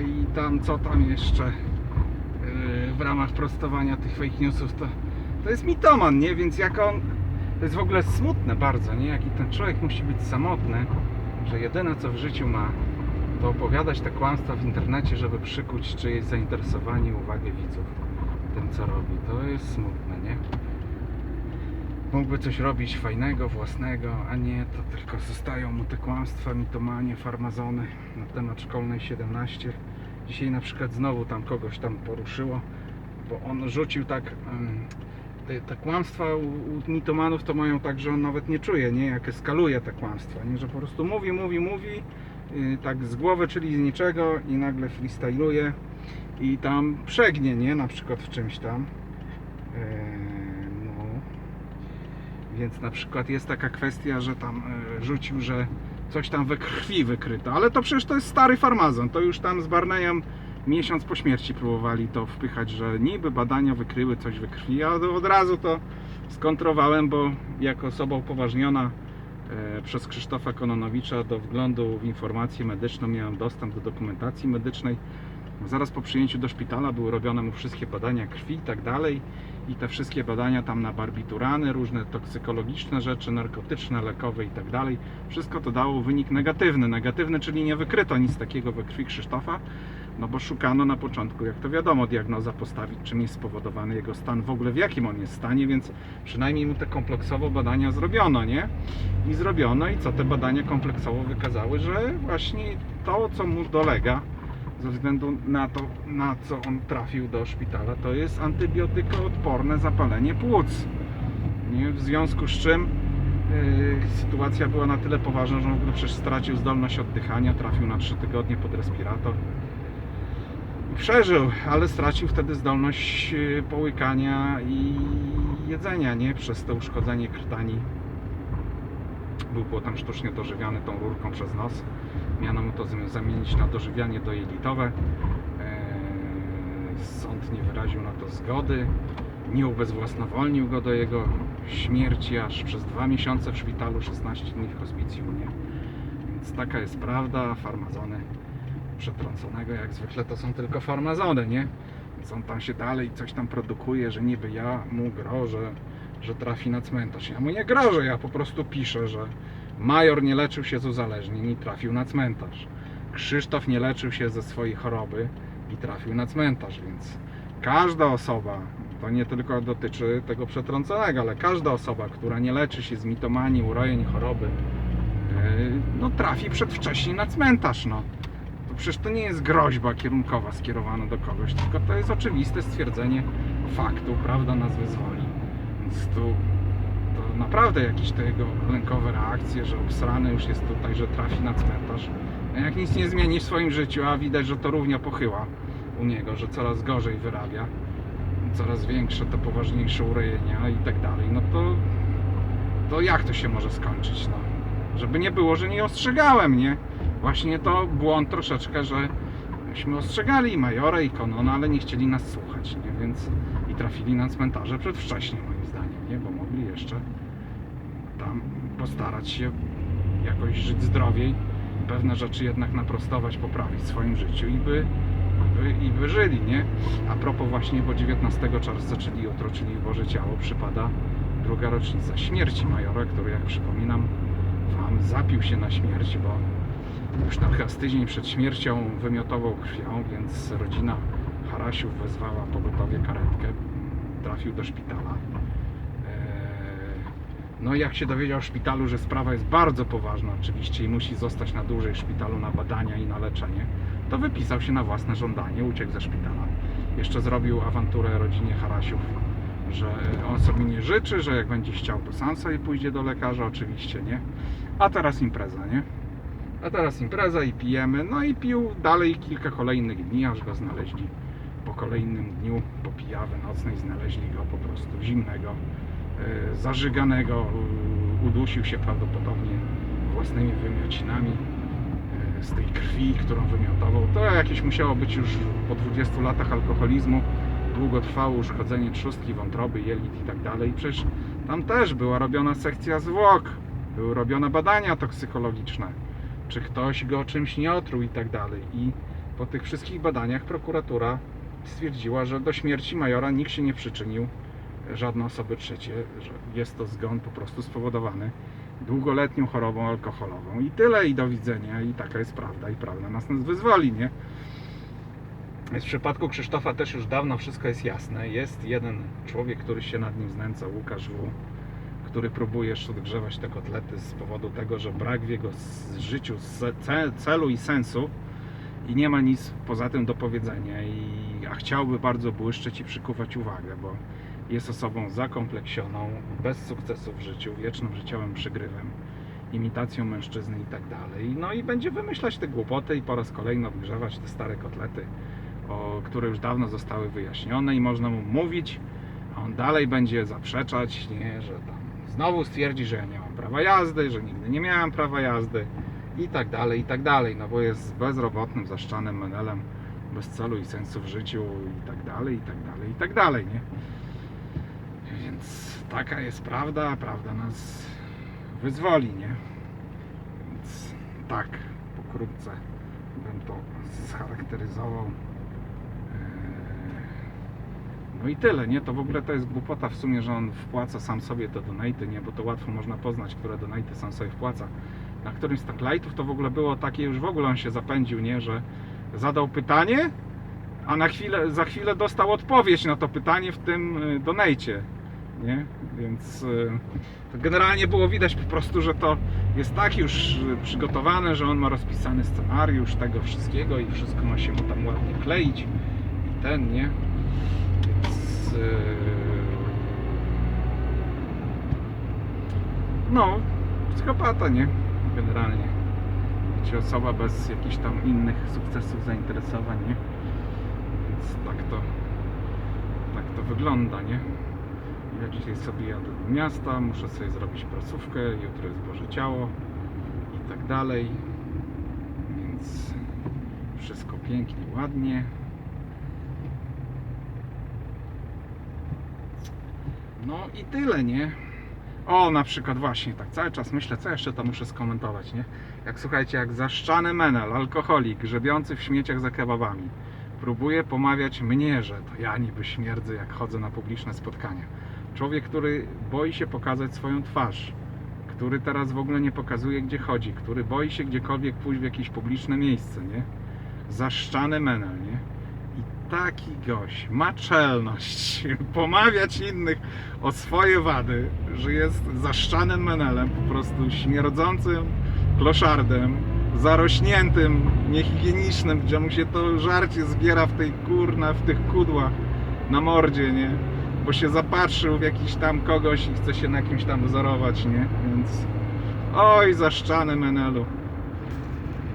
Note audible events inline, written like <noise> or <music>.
I tam, co tam jeszcze yy, w ramach prostowania tych fake newsów, to, to jest mitoman, nie? Więc jak on, to jest w ogóle smutne bardzo, nie? Jaki ten człowiek musi być samotny, że jedyne co w życiu ma, to opowiadać te kłamstwa w internecie, żeby przykuć czyjeś zainteresowanie uwagę widzów tym, co robi. To jest smutne, nie? Mógłby coś robić fajnego, własnego, a nie, to tylko zostają mu te kłamstwa, mitomanie, farmazony na temat szkolnej 17. Dzisiaj na przykład znowu tam kogoś tam poruszyło, bo on rzucił tak... te, te kłamstwa u, u mitomanów to mają tak, że on nawet nie czuje, nie? Jak eskaluje te kłamstwa, nie? Że po prostu mówi, mówi, mówi, yy, tak z głowy, czyli z niczego i nagle freestyluje i tam przegnie, nie? Na przykład w czymś tam. No. Więc na przykład jest taka kwestia, że tam e, rzucił, że coś tam we krwi wykryto, ale to przecież to jest stary farmazon, to już tam z Barneyem miesiąc po śmierci próbowali to wpychać, że niby badania wykryły coś we krwi, a od razu to skontrowałem, bo jako osoba upoważniona e, przez Krzysztofa Kononowicza do wglądu w informację medyczną miałem dostęp do dokumentacji medycznej. Zaraz po przyjęciu do szpitala były robione mu wszystkie badania krwi i tak dalej. I te wszystkie badania tam na barbiturany, różne toksykologiczne rzeczy, narkotyczne, lekowe i tak dalej. Wszystko to dało wynik negatywny. Negatywny, czyli nie wykryto nic takiego we krwi Krzysztofa, no bo szukano na początku, jak to wiadomo, diagnoza postawić, czym jest spowodowany jego stan, w ogóle w jakim on jest stanie, więc przynajmniej mu te kompleksowo badania zrobiono, nie? I zrobiono i co te badania kompleksowo wykazały, że właśnie to, co mu dolega, ze względu na to, na co on trafił do szpitala, to jest antybiotykoodporne zapalenie płuc. Nie? W związku z czym yy, sytuacja była na tyle poważna, że on w ogóle przecież stracił zdolność oddychania, trafił na 3 tygodnie pod respirator. Przeżył, ale stracił wtedy zdolność yy, połykania i jedzenia, nie? Przez to uszkodzenie krtani. Był potem sztucznie dożywiany tą rurką przez nos. Miano to zam- zamienić na dożywianie dojelitowe. Eee, Sąd nie wyraził na to zgody. Nie ubezwłasnowolnił go do jego śmierci aż przez dwa miesiące w szpitalu, 16 dni w hospicjum. Nie? Więc taka jest prawda. Farmazony przetrąconego jak zwykle to są tylko farmazony, nie? Więc on tam się dalej coś tam produkuje, że niby ja mu grożę, że trafi na cmentarz. Ja mu nie grożę, ja po prostu piszę, że Major nie leczył się z uzależnień i trafił na cmentarz. Krzysztof nie leczył się ze swojej choroby i trafił na cmentarz, więc każda osoba, to nie tylko dotyczy tego przetrąconego, ale każda osoba, która nie leczy się z mitomanii, urojeń, choroby, yy, no trafi przedwcześnie na cmentarz, no. To przecież to nie jest groźba kierunkowa skierowana do kogoś, tylko to jest oczywiste stwierdzenie faktu, prawda nas wyzwoli. Więc tu to naprawdę jakieś tego lękowe reakcje, że obsrany już jest tutaj, że trafi na cmentarz. No Jak nic nie zmieni w swoim życiu, a widać, że to równia pochyła u niego, że coraz gorzej wyrabia, coraz większe, to poważniejsze urojenia i tak dalej, no to, to jak to się może skończyć, no? Żeby nie było, że nie ostrzegałem, nie? Właśnie to błąd troszeczkę, że myśmy ostrzegali Majora i Konona, ale nie chcieli nas słuchać, nie? Więc i trafili na cmentarze przedwcześnie, moim zdaniem, nie? Bo mogli jeszcze tam postarać się jakoś żyć zdrowiej, pewne rzeczy jednak naprostować, poprawić w swoim życiu i by, by, i by żyli, nie? A propos właśnie, bo 19 czerwca, czyli jutro, czyli w Boże Ciało, przypada druga rocznica śmierci Majora, który, jak przypominam Wam, zapił się na śmierć, bo już tam chyba z tydzień przed śmiercią wymiotował krwią, więc rodzina Harasiów wezwała pogotowie karetkę, trafił do szpitala. Eee, No i jak się dowiedział w szpitalu, że sprawa jest bardzo poważna oczywiście i musi zostać na dłużej w szpitalu na badania i na leczenie, to wypisał się na własne żądanie, uciekł ze szpitala. Jeszcze zrobił awanturę rodzinie Harasiów, że on sobie nie życzy, że jak będzie chciał, to sam sobie pójdzie do lekarza, oczywiście, nie? A teraz impreza, nie? A teraz impreza i pijemy. No i pił dalej kilka kolejnych dni, aż go znaleźli po kolejnym dniu po pijawy nocnej znaleźli go po prostu zimnego, e, zażyganego, u- udusił się prawdopodobnie własnymi wymiocinami e, z tej krwi, którą wymiotował. To jakieś musiało być już po 20 latach alkoholizmu, długotrwałe uszkodzenie trzustki, wątroby, jelit i tak dalej. Przecież tam też była robiona sekcja zwłok, były robione badania toksykologiczne, czy ktoś go czymś nie otruł i tak dalej. I po tych wszystkich badaniach prokuratura stwierdziła, że do śmierci majora nikt się nie przyczynił, żadne osoby trzecie, że jest to zgon po prostu spowodowany długoletnią chorobą alkoholową. I tyle, i do widzenia, i taka jest prawda, i prawda nas, nas wyzwoli, nie? W przypadku Krzysztofa też już dawno wszystko jest jasne. Jest jeden człowiek, który się nad nim znęca, Łukasz W., który próbuje odgrzewać te kotlety z powodu tego, że brak w jego życiu celu i sensu i nie ma nic poza tym do powiedzenia, i, a chciałby bardzo błyszczeć i przykuwać uwagę, bo jest osobą zakompleksioną, bez sukcesu w życiu, wiecznym życiowym przygrywem, imitacją mężczyzny i tak dalej. No i będzie wymyślać te głupoty i po raz kolejny odgrzewać te stare kotlety, o, które już dawno zostały wyjaśnione i można mu mówić, a on dalej będzie zaprzeczać, nie, że tam znowu stwierdzi, że ja nie mam prawa jazdy, że nigdy nie miałem prawa jazdy i tak dalej, i tak dalej, no bo jest bezrobotnym, zaszczanym menelem, bez celu i sensu w życiu i tak dalej, i tak dalej, i tak dalej, nie? Więc taka jest prawda, prawda nas wyzwoli, nie? Więc tak, pokrótce bym to scharakteryzował. Eee, No i tyle, nie? To w ogóle to jest głupota w sumie, że on wpłaca sam sobie te donaty, nie? Bo to łatwo można poznać, które donaty sam sobie wpłaca. Na którymś z tak lightów to w ogóle było takie, już w ogóle on się zapędził, nie? Że zadał pytanie, a na chwilę, za chwilę dostał odpowiedź na to pytanie w tym y, donajcie, nie? Więc y, generalnie było widać po prostu, że to jest tak już y, przygotowane, że on ma rozpisany scenariusz tego wszystkiego i wszystko ma się mu tam ładnie kleić i ten, nie? Więc y, no, psychopata, nie? Generalnie. Czy osoba bez jakichś tam innych sukcesów, zainteresowań, nie? Więc tak to, tak to wygląda, nie? Ja dzisiaj sobie jadę do miasta, muszę sobie zrobić pracówkę, jutro jest Boże Ciało i tak dalej. Więc wszystko pięknie, ładnie. No i tyle, nie? O, na przykład właśnie, tak cały czas myślę, co jeszcze tam muszę skomentować, nie? Jak słuchajcie, jak zaszczany menel, alkoholik, grzebiący w śmieciach za kebabami, próbuje pomawiać mnie, że to ja niby śmierdzę, jak chodzę na publiczne spotkania. Człowiek, który boi się pokazać swoją twarz, który teraz w ogóle nie pokazuje, gdzie chodzi, który boi się gdziekolwiek pójść w jakieś publiczne miejsce, nie? Zaszczany menel, nie? Taki gość ma czelność <laughs> pomawiać innych o swoje wady, że jest zaszczanym menelem, po prostu śmierdzącym kloszardem, zarośniętym, niehigienicznym, gdzie mu się to żarcie zbiera w tej kurna, w tych kudłach na mordzie, nie? Bo się zapatrzył w jakiś tam kogoś i chce się na kimś tam wzorować, nie? Więc oj, zaszczany menelu.